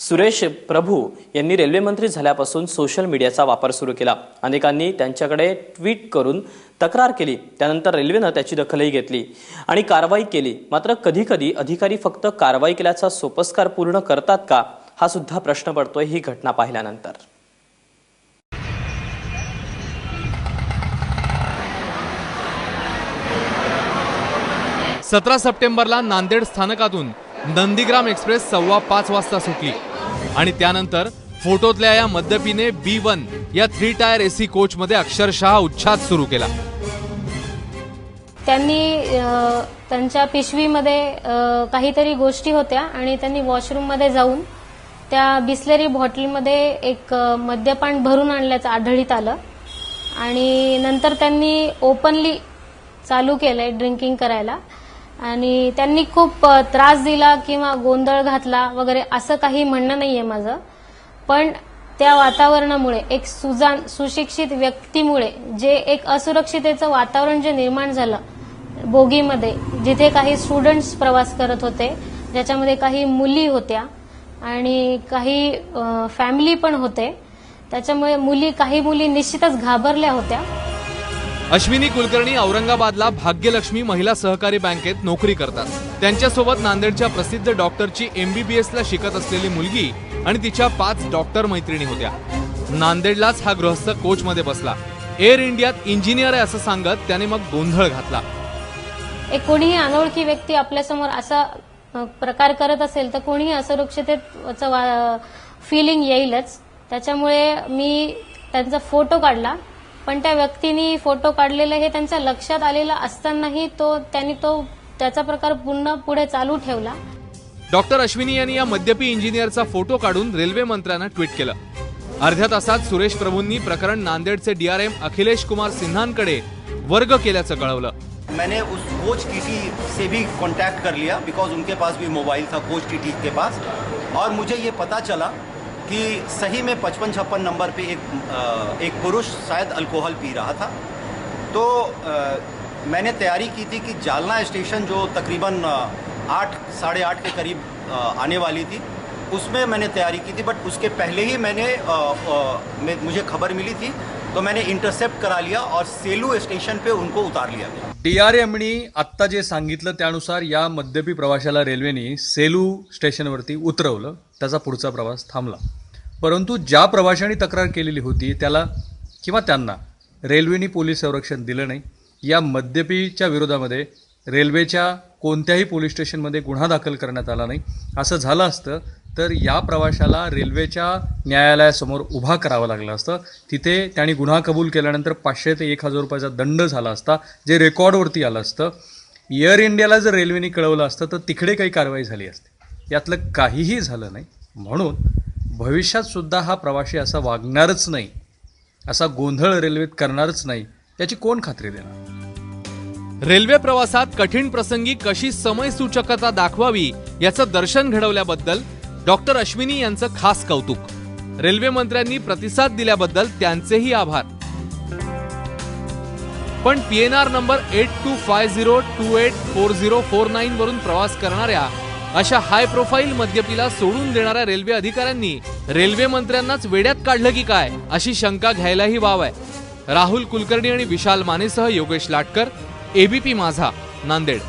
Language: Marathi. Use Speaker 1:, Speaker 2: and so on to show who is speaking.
Speaker 1: सुरेश प्रभू यांनी रेल्वेमंत्री झाल्यापासून सोशल मीडियाचा वापर सुरू केला. अनेकांनी त्यांच्याकडे ट्विट करून तक्रार केली. त्यानंतर रेल्वेनं त्याची दखलही घेतली आणि कारवाई केली. मात्र कधीकधी अधिकारी फक्त कारवाई केल्याचा सोपस्कार पूर्ण करतात का हा सुद्धा प्रश्न पडतोय ही घटना पाहिल्यानंतर.
Speaker 2: सतरा सप्टेंबरला नांदेड स्थानकातून नंदीग्राम एक्सप्रेस सव्वा पाच वाजता सुटली. आणि त्यानंतर फोटोतल्या या मद्यपीने बी वन या थ्री टायर एसी कोच मध्ये अक्षरशः उच्छाद सुरू केला.
Speaker 3: त्यांनी त्यांच्या पिशवीमध्ये काहीतरी गोष्टी होत्या आणि त्यांनी वॉशरूममध्ये जाऊन त्या बिस्लेरी बॉटलमध्ये एक मद्यपान भरून आणल्याचं आढळीत आलं. आणि नंतर त्यांनी ओपनली चालू केलंय ड्रिंकिंग करायला. आणि त्यांनी खूप त्रास दिला किंवा गोंधळ घातला वगैरे असं काही म्हणणं नाहीये माझं. पण त्या वातावरणामुळे एक सुजान सुशिक्षित व्यक्तीमुळे जे एक असुरक्षितेचं वातावरण जे निर्माण झालं बोगीमध्ये जिथे काही स्टुडंट्स प्रवास करत होते ज्याच्यामध्ये काही मुली होत्या आणि काही फॅमिली पण होते त्याच्यामुळे मुली काही मुली निश्चितच घाबरल्या होत्या.
Speaker 2: अश्विनी कुलकर्णी औरंगाबादला भाग्यलक्ष्मी महिला सहकारी बँकेत नोकरी करतात. त्यांच्यासोबत नांदेडच्या प्रसिद्ध डॉक्टरची एमबीबीएस ला शिकत असलेली मुलगी आणि तिच्या पाच डॉक्टर मैत्रिणी होत्या. नांदेडलाच हा गृहस्थ कोचमध्ये बसला. एअर इंडियात इंजिनियर आहे असं सांगत त्याने मग गोंधळ घातला.
Speaker 3: एक कोणीही अनोळखी व्यक्ती आपल्यासमोर असा प्रकार करत असेल तर कोणीही असुरक्षितेचं फिलिंग येईलच. त्याच्यामुळे मी त्यांचा फोटो काढला. पण त्या व्यक्तीने फोटो काढलेलं हे त्यांच्या लक्षात आलेलं असतानाही तो त्यांनी तो त्याचा प्रकार पुन्हा पुढे चालू ठेवला.
Speaker 2: डॉक्टर अश्विनी यांनी या मद्यपी इंजिनियरचा फोटो काढून रेल्वे मंत्र्यांना ट्विट केलं. अर्ध्या तासात सुरेश प्रभूंनी प्रकरण नांदेडचे डीआरएम अखिलेश कुमार सिन्हांकडे वर्ग केल्याचं कळवलं.
Speaker 4: मैंने उस कोच टीटी से भी कांटेक्ट कर लिया बिकॉज उनके पास भी मोबाइल था कोच टीटी के पास। और मुझे ये पता चला कि सही में पचपन छप्पन नंबर पे एक एक पुरुष शायद अल्कोहल पी रहा था। तो मैंने तैयारी की थी कि जालना स्टेशन जो तकरीबन आठ साढ़े आठ के करीब आने वाली थी उसमें मैंने तैयारी की थी बट उसके पहले ही मैंने आ, आ, मुझे खबर मिली थी तो मैंने इंटरसेप्ट करा लिया और सेलू स्टेशन पे उनको उतार लिया। गया
Speaker 5: डी आर एमनी आत्ता जे सांगितलं त्यानुसार या मद्यपी प्रवाशाला रेल्वेने सेलू स्टेशनवरती उतरवलं त्याचा पुढचा प्रवास थांबला. परंतु ज्या प्रवाशांनी तक्रार केलेली होती त्याला किंवा त्यांना रेल्वेने पोलीस संरक्षण दिलं नाही या मद्यपीच्या विरोधामध्ये रेल्वेच्या कोणत्याही पोलीस स्टेशनमध्ये गुन्हा दाखल करण्यात आला नाही. असं झालं असतं तर या प्रवाशाला रेल्वेच्या न्यायालयासमोर उभा करावं लागलं असतं. तिथे त्यांनी गुन्हा कबूल केल्यानंतर पाचशे ते एक हजार रुपयाचा दंड झाला असता जे रेकॉर्डवरती आलं असतं. एअर इंडियाला जर रेल्वेने कळवलं असतं तर तिकडे काही कारवाई झाली असते. यातलं काहीही झालं नाही. म्हणून भविष्यातसुद्धा हा प्रवासी असा वागणारच नाही असा गोंधळ रेल्वेत करणारच नाही याची कोण खात्री देणार?
Speaker 2: रेल्वे प्रवासात कठीण प्रसंगी कशी समय सूचकता दाखवावी याचं दर्शन घडवल्याबद्दल डॉक्टर अश्विनी यांचं खास कौतुक. रेल्वे मंत्र्यांनी प्रतिसाद दिल्याबद्दल त्यांचेही आभार. पण PNR number eight two five zero two eight four zero four nine वरून प्रवास करणाऱ्या अशा हाय प्रोफाईल मद्यपीला सोडून देणाऱ्या रेल्वे अधिकाऱ्यांनी रेल्वे मंत्र्यांनाच वेड्यात काढलं की काय अशी शंका घ्यायलाही वाव आहे. राहुल कुलकर्णी आणि विशाल मानेसह योगेश लाटकर एबीपी माझा नांदेड.